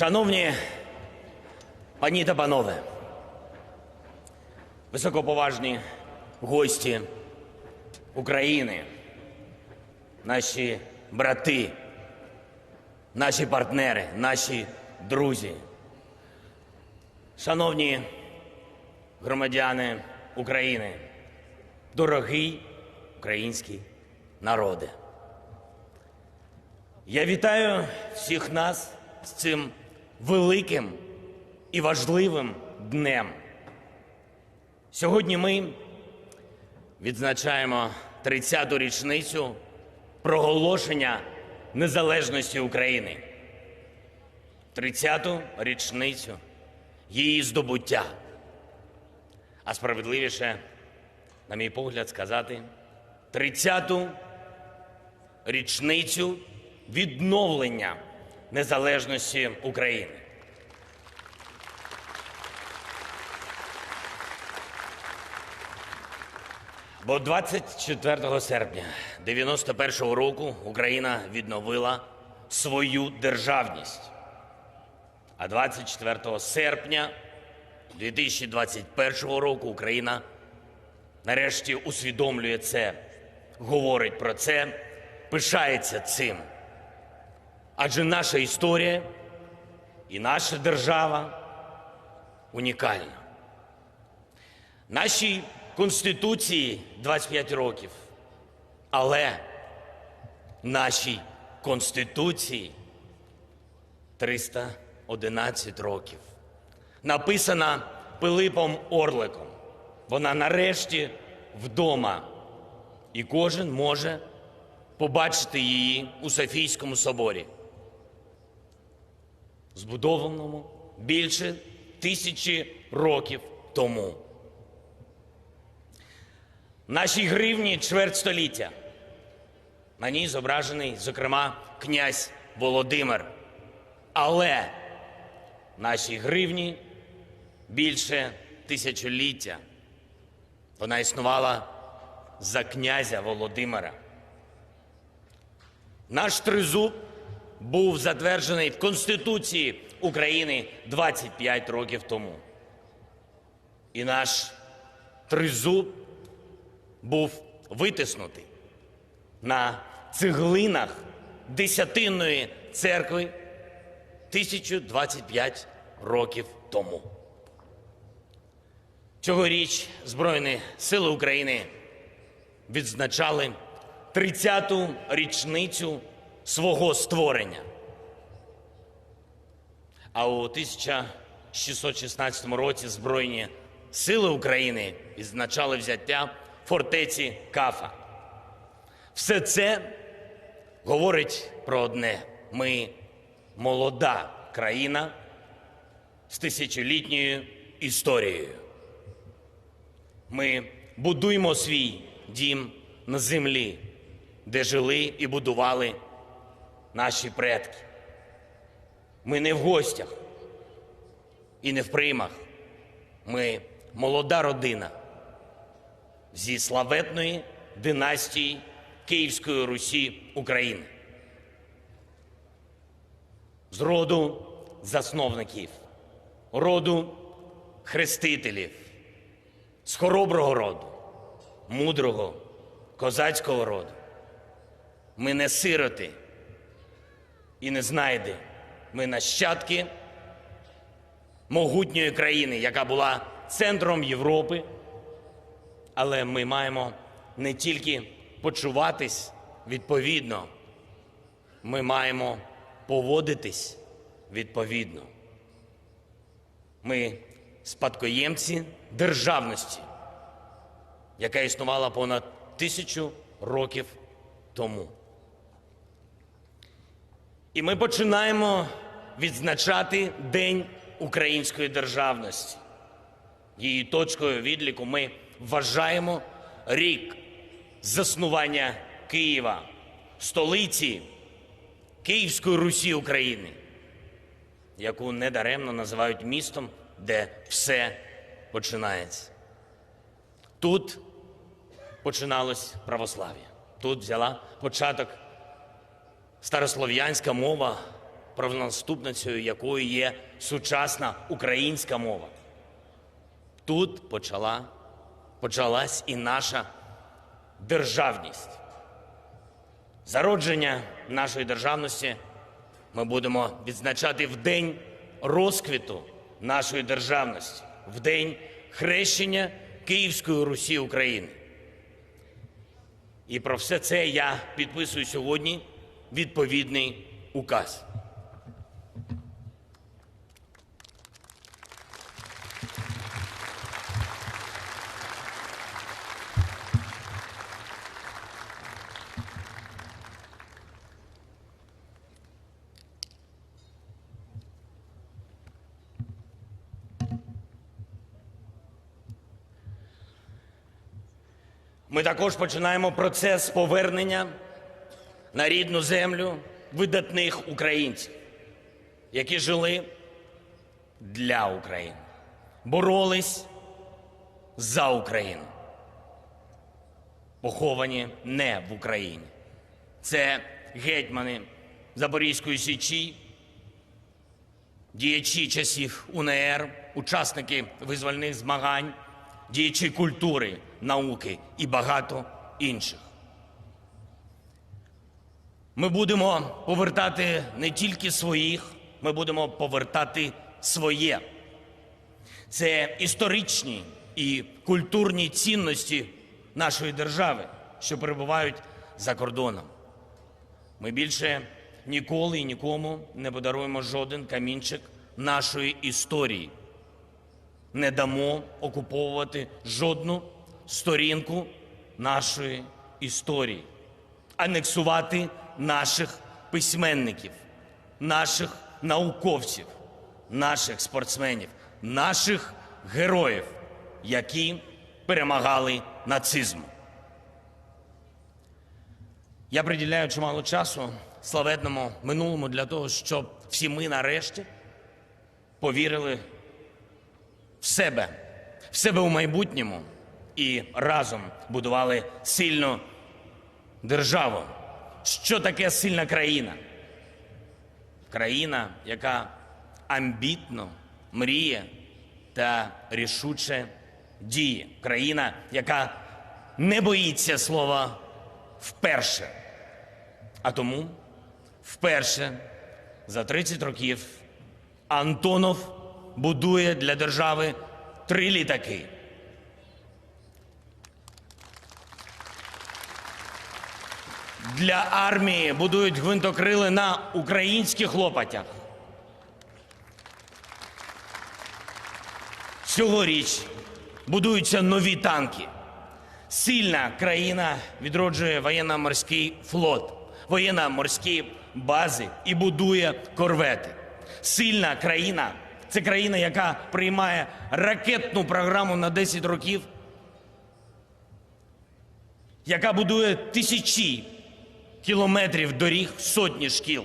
Шановні пані та панове, високоповажні гості України, наші брати, наші партнери, наші друзі, шановні громадяни України, дорогий український народе. Я вітаю всіх нас з цим великим і важливим днем. Сьогодні ми відзначаємо 30-ту річницю проголошення незалежності України. 30-ту річницю її здобуття. А справедливіше, на мій погляд, сказати, 30-ту річницю відновлення незалежності України. Бо 24 серпня 91-го року Україна відновила свою державність. А 24 серпня 2021 року Україна нарешті усвідомлює це, говорить про це, пишається цим. Адже наша історія і наша держава унікальна. Нашій Конституції 25 років, але нашій Конституції 311 років. Написана Пилипом Орликом. Вона нарешті вдома, і кожен може побачити її у Софійському соборі, збудованому більше тисячі років тому. Нашій гривні чверть століття. На ній зображений, зокрема, князь Володимир. Але нашій гривні більше тисячоліття. Вона існувала за князя Володимира. Наш тризуб був затверджений в Конституції України 25 років тому. І наш тризуб був витиснутий на цеглинах Десятинної церкви 1025 років тому. Цьогоріч Збройні Сили України відзначали 30-ту річницю свого створення. А у 1616 році Збройні Сили України відзначали взяття фортеці Кафа. Все це говорить про одне: ми молода країна з тисячолітньою історією. Ми будуємо свій дім на землі, де жили і будували наші предки. Ми не в гостях і не в приймах. Ми молода родина зі славетної династії Київської Русі України. З роду засновників, роду хрестителів, з хороброго роду, мудрого, козацького роду. Ми не сироти і не знайди. Ми нащадки могутньої країни, яка була центром Європи. Але ми маємо не тільки почуватись відповідно, ми маємо поводитись відповідно. Ми спадкоємці державності, яка існувала понад тисячу років тому. І ми починаємо відзначати День української державності. Її точкою відліку ми вважаємо рік заснування Києва, столиці Київської Русі України, яку недаремно називають містом, де все починається. Тут починалось православ'я. Тут взяла початок старослов'янська мова, правонаступницею якої є сучасна українська мова. Тут почала, почалась і наша державність. Зародження нашої державності ми будемо відзначати в день розквіту нашої державності, в день хрещення Київської Русі України. І про все це я підписую сьогодні відповідний указ. Ми також починаємо процес повернення на рідну землю видатних українців, які жили для України, боролись за Україну, поховані не в Україні. Це гетьмани Запорізької Січі, діячі часів УНР, учасники визвольних змагань, діячі культури, науки і багато інших. Ми будемо повертати не тільки своїх, ми будемо повертати своє. Це історичні і культурні цінності нашої держави, що перебувають за кордоном. Ми більше ніколи і нікому не подаруємо жоден камінчик нашої історії. Не дамо окуповувати жодну сторінку нашої історії, анексувати наших письменників, наших науковців, наших спортсменів, наших героїв, які перемагали нацизм. Я приділяю чимало часу славетному минулому для того, щоб всі ми нарешті повірили в себе, в себе у майбутньому і разом будували сильну державу. Що таке сильна країна? Країна, яка амбітно мріє та рішуче діє. Країна, яка не боїться слова вперше. А тому вперше за 30 років Антонов будує для держави три літаки. Для армії будують гвинтокрили на українських лопатях. Цьогоріч будуються нові танки. Сильна країна відроджує воєнно-морський флот, воєнно-морські бази і будує корвети. Сильна країна це країна, яка приймає ракетну програму на 10 років, яка будує тисячі кілометрів доріг, сотні шкіл,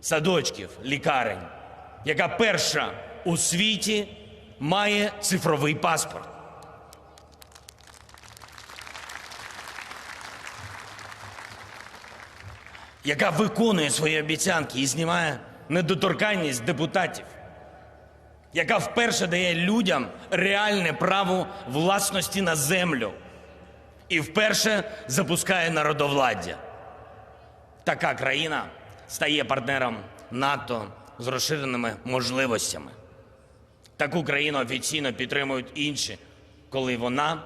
садочків, лікарень, яка перша у світі має цифровий паспорт. яка виконує свої обіцянки і знімає недоторканність депутатів, яка вперше дає людям реальне право власності на землю і вперше запускає народовладдя. Така країна стає партнером НАТО з розширеними можливостями. Таку країну офіційно підтримують інші, коли вона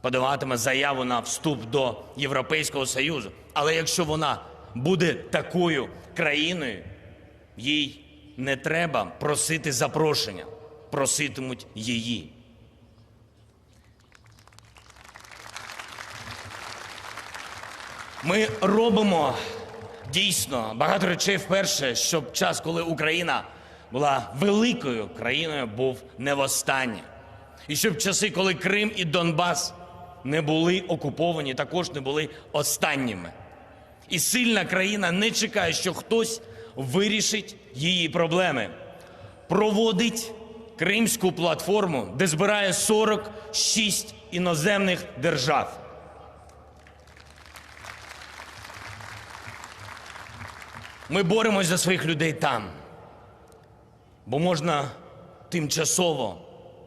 подаватиме заяву на вступ до Європейського Союзу. Але якщо вона буде такою країною, їй не треба просити запрошення, проситимуть її. Ми робимо дійсно багато речей вперше, щоб час, коли Україна була великою країною, був не востаннє. І щоб часи, коли Крим і Донбас не були окуповані, також не були останніми. І сильна країна не чекає, що хтось вирішить її проблеми. Проводить Кримську платформу, де збирає 46 іноземних держав. Ми боремось за своїх людей там, бо можна тимчасово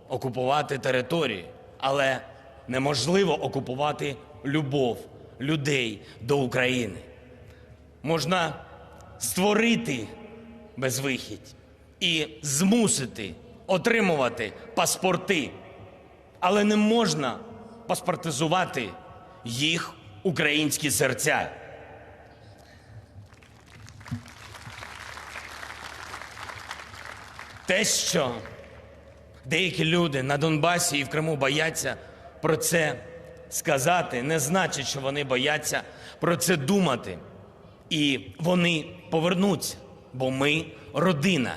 окупувати території, але неможливо окупувати любов людей до України. Можна створити безвихідь і змусити отримувати паспорти, але не можна паспортизувати їх українські серця. Те, що деякі люди на Донбасі і в Криму бояться про це сказати, не значить, що вони бояться про це думати. І вони повернуться, бо ми родина.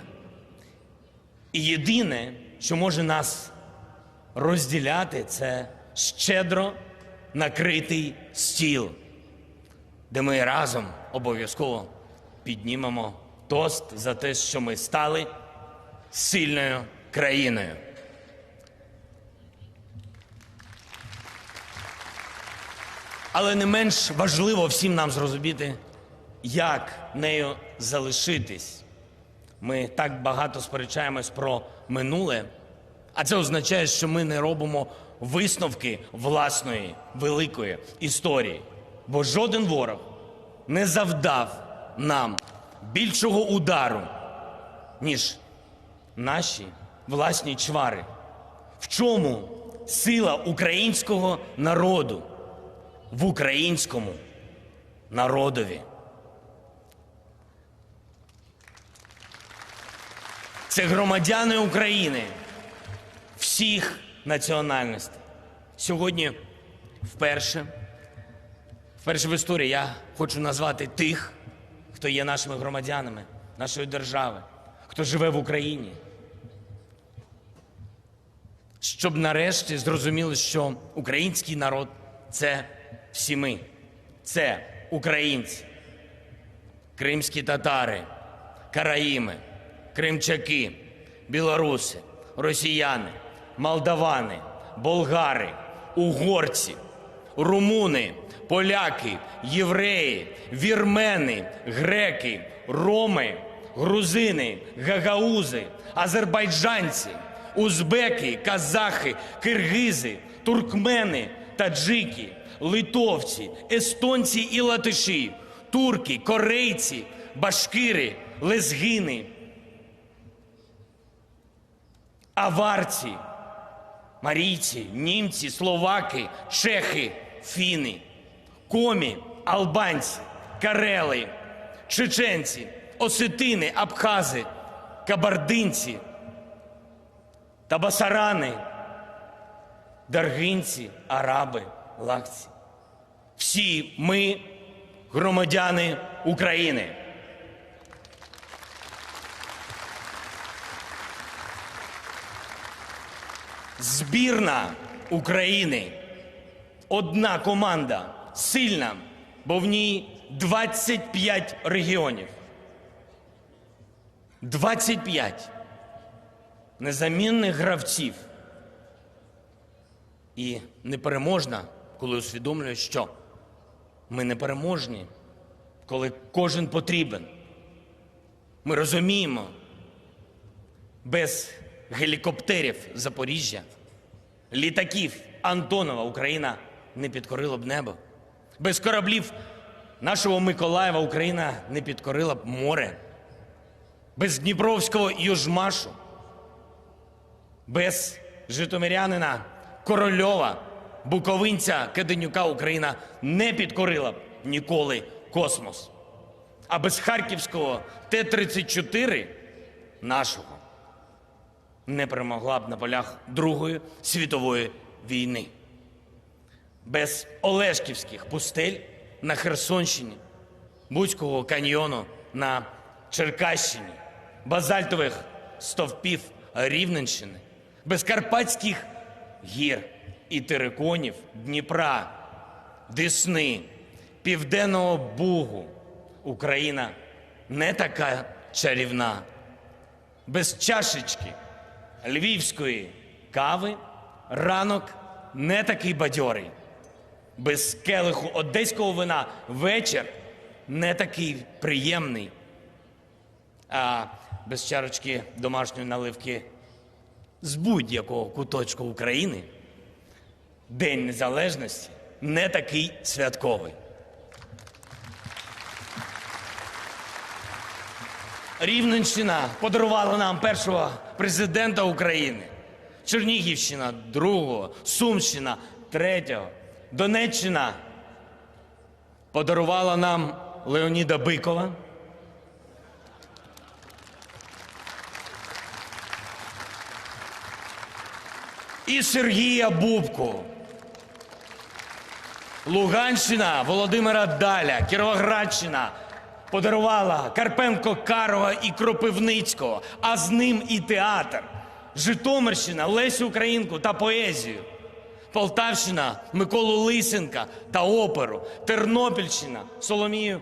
І єдине, що може нас розділяти, це щедро накритий стіл, де ми разом обов'язково піднімемо тост за те, що ми стали сильною країною. Але не менш важливо всім нам зрозуміти, як нею залишитись. Ми так багато сперечаємось про минуле, а це означає, що ми не робимо висновки власної великої історії. Бо жоден ворог не завдав нам більшого удару, ніж наші власні чвари. В чому сила українського народу в українському народові? Це громадяни України всіх національностей. Сьогодні вперше, вперше в історії я хочу назвати тих, хто є нашими громадянами, нашої держави, хто живе в Україні. Щоб нарешті зрозуміли, що український народ це всі ми, це українці, кримські татари, караїми, кримчаки, білоруси, росіяни, молдавани, болгари, угорці, румуни, поляки, євреї, вірмени, греки, роми, грузини, гагаузи, азербайджанці, узбеки, казахи, киргизи, туркмени, таджики, литовці, естонці і латиші, турки, корейці, башкири, лезгини, аварці, марійці, німці, словаки, чехи, фіни, комі, албанці, карели, чеченці, осетини, абхази, кабардинці, табасарани, даргинці, араби, лакці. Всі ми громадяни України. Збірна України. Одна команда сильна, бо в ній 25 регіонів. 25 незамінних гравців. І непереможна, коли усвідомлюєш, що ми непереможні, коли кожен потрібен. Ми розуміємо, без гелікоптерів Запоріжжя, літаків Антонова Україна не підкорила б небо. Без кораблів нашого Миколаєва Україна не підкорила б море. Без Дніпровського Южмашу, без Житомирянина Корольова, Буковинця Каденюка Україна не підкорила б ніколи космос. А без Харківського Т-34 нашого не перемогла б на полях Другої світової війни. Без Олешківських пустель на Херсонщині, Буцького каньйону на Черкащині, базальтових стовпів Рівненщини, без Карпатських гір і териконів Дніпра, Десни, Південного Бугу Україна не така чарівна. Без чашечки львівської кави ранок не такий бадьорий. Без келиху одеського вина вечір не такий приємний. а без чарочки домашньої наливки з будь-якого куточку України День Незалежності не такий святковий. Рівненщина подарувала нам першого президента України. Чернігівщина другого, Сумщина третього, Донеччина подарувала нам Леоніда Бикова. І Сергія Бубку. Луганщина Володимира Даля, Кіровоградщина подарувала Карпенко Карова і Кропивницького, а з ним і театр. Житомирщина Лесю Українку та поезію. Полтавщина Миколу Лисенка та оперу. Тернопільщина Соломію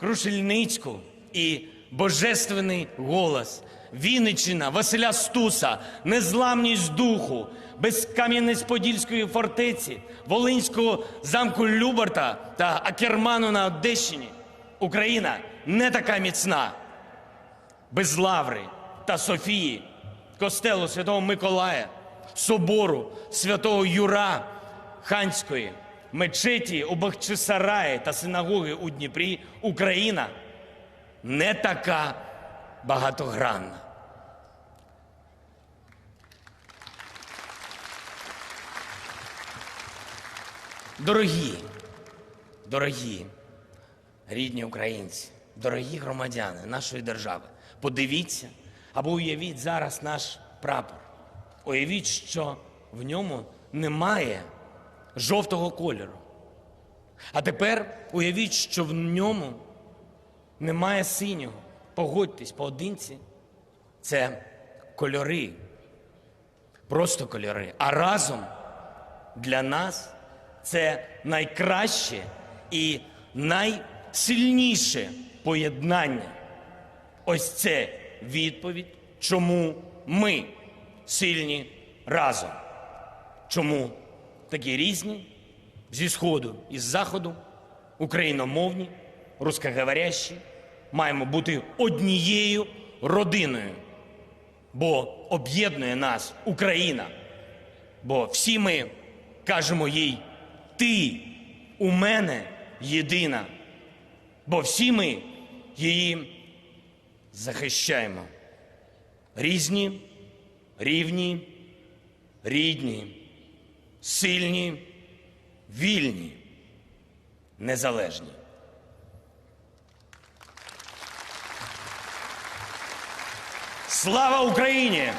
Крушельницьку і Божественний голос. Вінниччина Василя Стуса, незламність духу, без Кам'янець-Подільської фортеці, Волинського замку Любарта та Акерману на Одещині. Україна не така міцна. Без Лаври та Софії, костелу Святого Миколая, собору Святого Юра Ханської, мечеті у Бахчисараї та синагоги у Дніпрі Україна не така багатогранна. Дорогі, дорогі рідні українці, дорогі громадяни нашої держави, подивіться або уявіть зараз наш прапор. Уявіть, що в ньому немає жовтого кольору. А тепер уявіть, що в ньому немає синього. Погодьтесь поодинці. Це кольори, просто кольори. А разом для нас це найкраще і найсильніше поєднання. Ось це відповідь, чому ми сильні разом. Чому такі різні зі сходу і з заходу, україномовні, рускоговорящі, маємо бути однією родиною, бо об'єднує нас Україна. Бо всі ми кажемо їй ти у мене єдина. Бо всі ми її захищаємо. Різні, рівні, рідні, сильні, вільні, незалежні. Слава Україні!